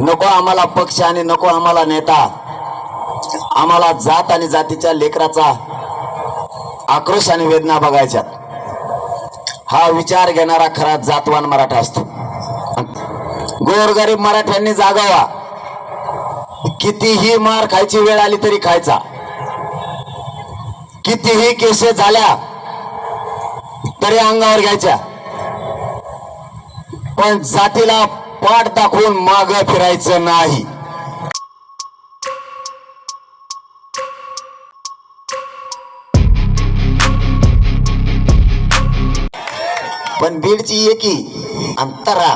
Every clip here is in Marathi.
नको आम्हाला पक्ष आणि नको आम्हाला नेता. आम्हाला जात आणि जातीच्या लेकराचा आक्रोश आणि वेदना बघायच्यात. हा विचार घेणारा खरा जातवान मराठा असतो. गोरगरीब मराठ्यांनी जागावा. कितीही मार खायची वेळ आली तरी खायचा. कितीही केसे झाल्या तरी अंगावर घ्यायच्या. पण जातीला पाठ दाखवून माग फिरायचं नाही. पण बीडची एकी अंतरा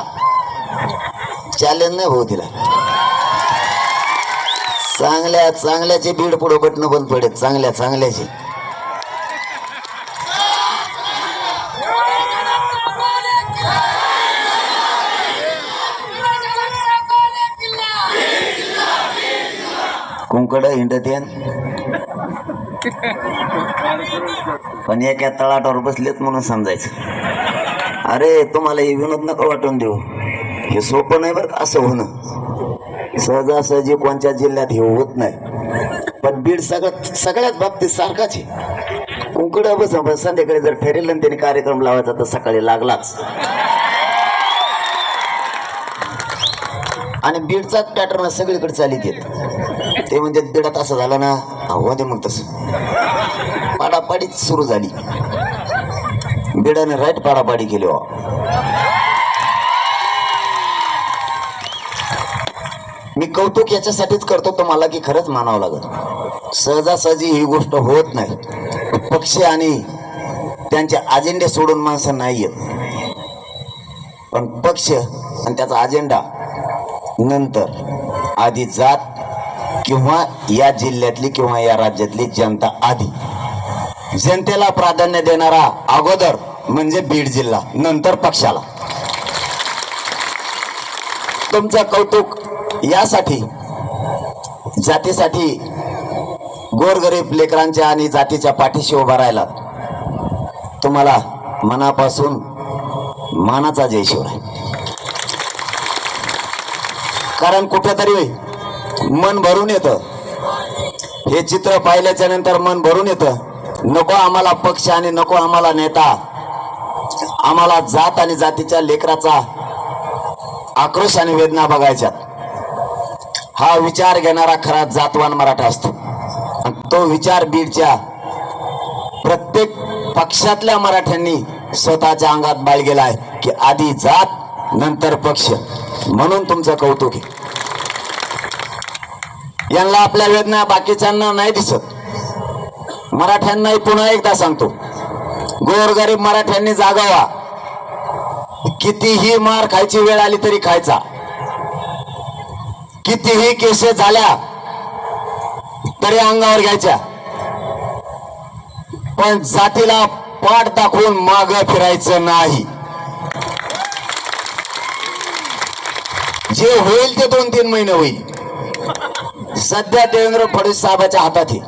चॅलेंज नाही भाऊ तिला. चांगल्या चांगल्याचे बीड पुढं बटणं बंद पडेल चांगल्या चांगल्याचे. कुंकड हिंडतेन पण एका तळाटावर बसलेत म्हणून समजायचं. अरे तुम्हाला हे विनोद नका वाटून देऊ. हे सोपं नाही बरं असं होणं. सहजासहजी कोणत्या जिल्ह्यात हे होत नाही. पण बीड सगळं सगळ्याच बाबतीत सारखाच आहे. कुंकड बस बस संध्याकाळी जर ठरेल आणि त्याने कार्यक्रम लावायचा तर सकाळी लागलाच. आणि बीडचाच पॅटर्न सगळीकडे चालित येत. ते म्हणजे दीड तास झाला ना हो दे मग तसं. पाडापाडीच सुरू झाली. बिडाने राईट पाडापाडी केली वा मी कौतुक याच्यासाठीच करतो तुम्हाला की खरंच मानावं लागत सहजासहजी ही गोष्ट होत नाही. पक्ष आणि त्यांचे अजेंडे सोडून माणसं नाही येत. पण पक्ष आणि त्याचा अजेंडा नंतर आधी जात किंवा या जिल्ह्यातली किंवा या राज्यातली जनता आधी. जनतेला प्राधान्य देणारा अगोदर म्हणजे बीड जिल्हा नंतर पक्षाला. तुमचं कौतुक यासाठी जातीसाठी गोरगरीब लेकरांच्या आणि जातीच्या पाठीशी उभा राहिला. तुम्हाला मनापासून मानाचा जय शिवराय कारण कुठेतरी मन भरून येतं. हे चित्र पाहिल्याच्या नंतर मन भरून येतं. नको आम्हाला पक्ष आणि नको आम्हाला नेता. आम्हाला जात आणि जातीच्या लेकराचा आक्रोश आणि वेदना बघायच्या. हा विचार घेणारा खरा जातवान मराठा असतो. आणि तो विचार बीडच्या प्रत्येक पक्षातल्या मराठ्यांनी स्वतःच्या अंगात बाळगेला आहे की आधी जात नंतर पक्ष. म्हणून तुमचं कौतुक आहे. यांना आपल्या वेदना बाकीच्यांना नाही दिसत. मराठ्यांनाही पुन्हा एकदा सांगतो. गोरगरीब मराठ्यांनी जागावा. कितीही मार खायची वेळ आली तरी खायचा. कितीही केसे झाल्या तरी अंगावर घ्यायच्या. पण जातीला पाठ दाखवून माग फिरायचं नाही. जे होईल ते दोन तीन महिने होईल. सध्या देवेंद्र फडणवीस साहेबाच्या हातात आहे.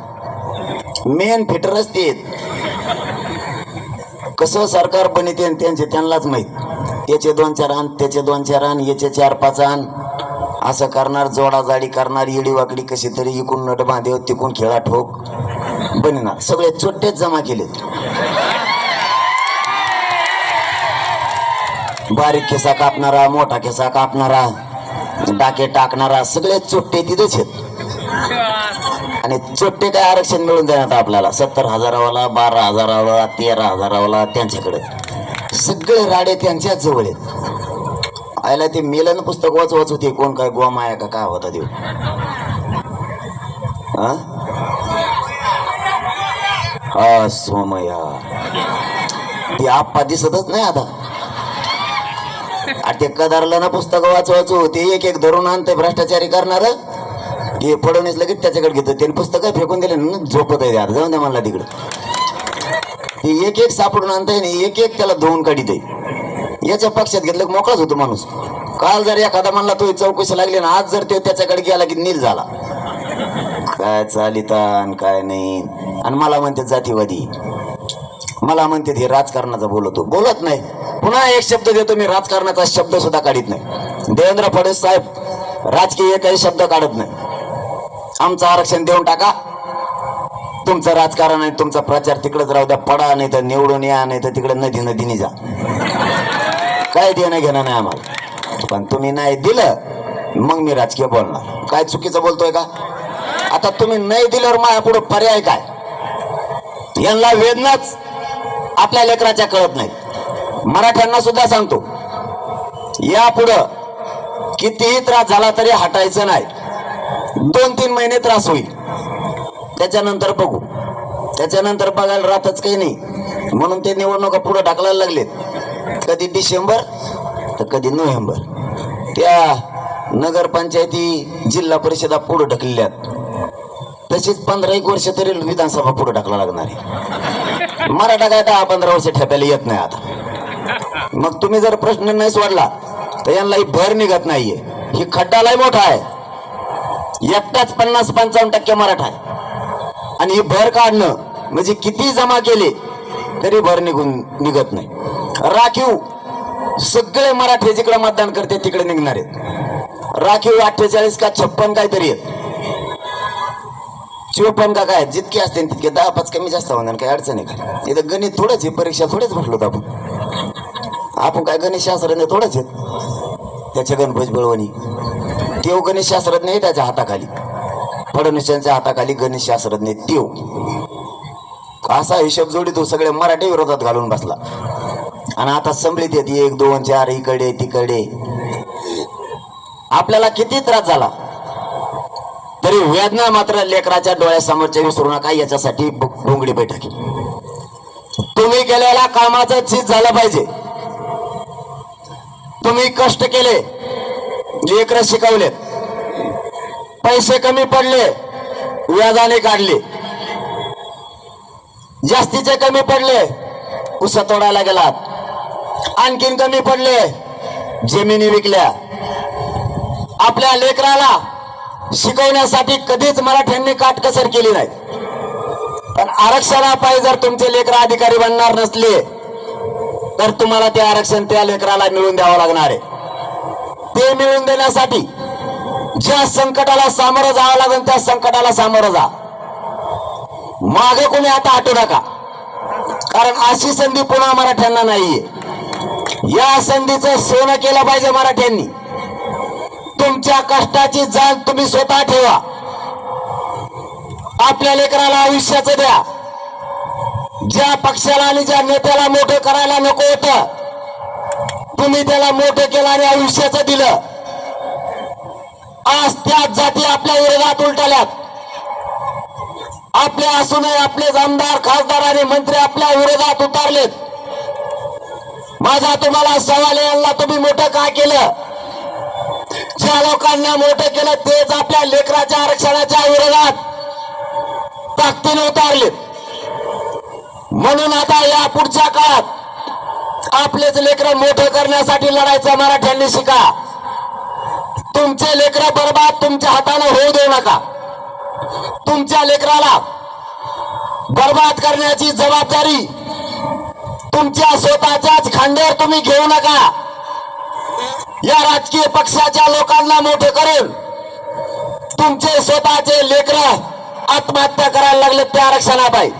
मेन फिटरच ते आहेत. कसं सरकार बनते आणि त्यांचे त्यांनाच माहीत. याचे दोन चार आण त्याचे दोन चार आण याचे चार पाच आण. असं करणार जोडाजाडी करणार येडीवाकडी कशी तरी इकून नट बांधेव तिकून खेळा ठोक. बनणार सगळे चोट्टेच जमा केलेत. बारीक खिसा कापणारा मोठा खिसा कापणारा डाके टाकणारा सगळे चोट्टे तिथेच आहेत. आणि चोट्टे काय आरक्षण मिळून देण्यात आपल्याला. सत्तर हजारावाला बारा हजारावाला तेरा हजारावाला त्यांच्याकडे. सगळे राडे त्यांच्याच जवळ आहेत. आयला ते मेलन पुस्तक वाच वाच होते. कोण काय गोवा माया का काय होता देऊ हा? सोमया ती आप्पा दिसतच नाही आता. आ ते कदारला ना पुस्तक वाच वाचू ते एक एक धरून आणते भ्रष्टाचारी करणार. हे फडवणीस लगेच त्याच्याकडे घेतो त्याने पुस्तक फेकून दिले ना झोपत आहे यार जाऊन द्या मला तिकडं. ते एक एक सापडून आणताय ना एक एक त्याला धुवून काढित याच्या पक्षात घेतलं की मोकळाच होतो माणूस. काल जर एखादा म्हणला तो चौकशी लागली ना आज जर तो त्याच्याकडे गेला की नील झाला. काय चालितान काय नाही. आणि मला म्हणते जातीवादी. मला म्हणते हे राजकारणाचा बोलतो बोलत नाही. पुन्हा एक शब्द देतो मी राजकारणाचा शब्द सुद्धा काढित नाही. देवेंद्र फडणवीस साहेब राजकीय काही शब्द काढत नाही. आमचं आरक्षण देऊन टाका. तुमचं राजकारण आणि तुमचा प्रचार तिकडेच राहू द्या. पडा नाही तर निवडून या नाही तर तिकडे नदी नदीने जा. काय देणं घेणं नाही आम्हाला. पण तुम्ही नाही दिलं मग मी राजकीय बोलणार. काय चुकीचं बोलतोय का? आता तुम्ही नाही दिल्यावर माझ्या पुढे पर्याय काय? यांना वेदनाच आपल्या लेकराच्या कळत नाही मराठ्यांना सुद्धा सांगतो यापुढं कितीही त्रास झाला तरी हटायचं नाही. दोन तीन महिने त्रास होईल. त्याच्यानंतर बघू. त्याच्यानंतर बघायला राहतच काही नाही. म्हणून ते निवडणुका पुढे ढकलायला लागलेत. कधी डिसेंबर तर कधी नोव्हेंबर. त्या नगरपंचायती जिल्हा परिषदा पुढे ढकलल्यात. तशीच पंधरा एक वर्ष तरी विधानसभा पुढे ढकला लागणार आहे. मराठा काय दहा पंधरा वर्ष ठेपायला येत नाही आता. मग तुम्ही जर प्रश्न नाही सोडला तर यांनाही भर निघत नाहीये. ही खड्डा लय मोठा आहे. एकटाच पन्नास पंचावन्न टक्के मराठा आहे. आणि ही भर काढणं म्हणजे किती जमा केले तरी भर निघून निघत नाही. राखीव सगळे मराठे जिकडे मतदान करते तिकडे निघणार आहेत. राखीव अठ्ठेचाळीस का छप्पन काहीतरी आहेत. चोपन्न का काय जितके असते तितके. दहा पाच कमी जास्त होणार काही अडचण आहे का इथं गणित थोडंच आहे परीक्षा थोडेच म्हटलो आपण. आपण काय गणित शास्त्रज्ञ थोडंच आहेत. त्याच्या गणपती बळवणी. तेव गणेश शास्त्रज्ञ आहे त्याच्या हाताखाली. फडणवीसांच्या हाताखाली गणेश शास्त्रज्ञ तेव असा हिशोब जोडी तो सगळे मराठी विरोधात घालून बसला. आणि आता संभलीत येते एक दोन चार इकडे तिकडे. आपल्याला किती त्रास झाला? तरी वेदना मात्र लेकराच्या डोळ्यासमोरच्या विसरू नका याच्यासाठी डोंगडी बैठक तुम्ही केलेल्या कामाचं चीज झालं पाहिजे. तुम्ही कष्ट केले लेकर शिकवलेत पैसे कमी पडले व्याजाने काढले. जास्तीचे कमी पडले उस तोडायला गेलात. आणखीन कमी पडले जमिनी विकल्या. आपल्या लेकराला शिकवण्यासाठी कधीच मराठ्यांनी काटकसर केली नाही. पण आरक्षणापायी जर तुमचे लेकर अधिकारी बनणार नसले तर तुम्हाला ते आरक्षण त्या लेकराला मिळून द्यावं लागणार आहे. ते मिळवून देण्यासाठी ज्या संकटाला सामोरं जावं लागेल त्या संकटाला सामोरं जा. मागे कोणी आता हटू नका. कारण अशी संधी पुन्हा मराठ्यांना नाहीये. या संधीचं सोनं केलं पाहिजे मराठ्यांनी. तुमच्या कष्टाची जाण तुम्ही स्वतः ठेवा. आपल्या लेकराला आयुष्याचं द्या. ज्या पक्षाला आणि ज्या नेत्याला मोठं करायला नको होतं तुम्ही त्याला मोठं केलं आणि आयुष्याचं दिलं. आज त्याच जाती आपल्या विरोधात उलटल्यात. आपले असूनही आपले आमदार खासदार आणि मंत्री आपल्या विरोधात उतारलेत. माझा तुम्हाला सवाल यांना तुम्ही मोठं का केलं? ज्या लोकांना मोठं केलं तेच आपल्या लेकराच्या आरक्षणाच्या विरोधात ताकदीने उतारले म्हणून आता या पुढच्या काळात आपलेच लेकर मोठं करण्यासाठी लढायचं मराठ्यांनी शिका. तुमचे लेकर बरबाद तुमच्या हाताने होऊ देऊ नका. तुमच्या लेकराला बर्बाद करण्याची जबाबदारी तुमच्या स्वतःच्याच खांद्यावर तुम्ही घेऊ नका. या राजकीय पक्षाच्या लोकांना मोठे करून तुमचे स्वतःचे लेकर आत्महत्या करायला लागले त्या आरक्षणाबाई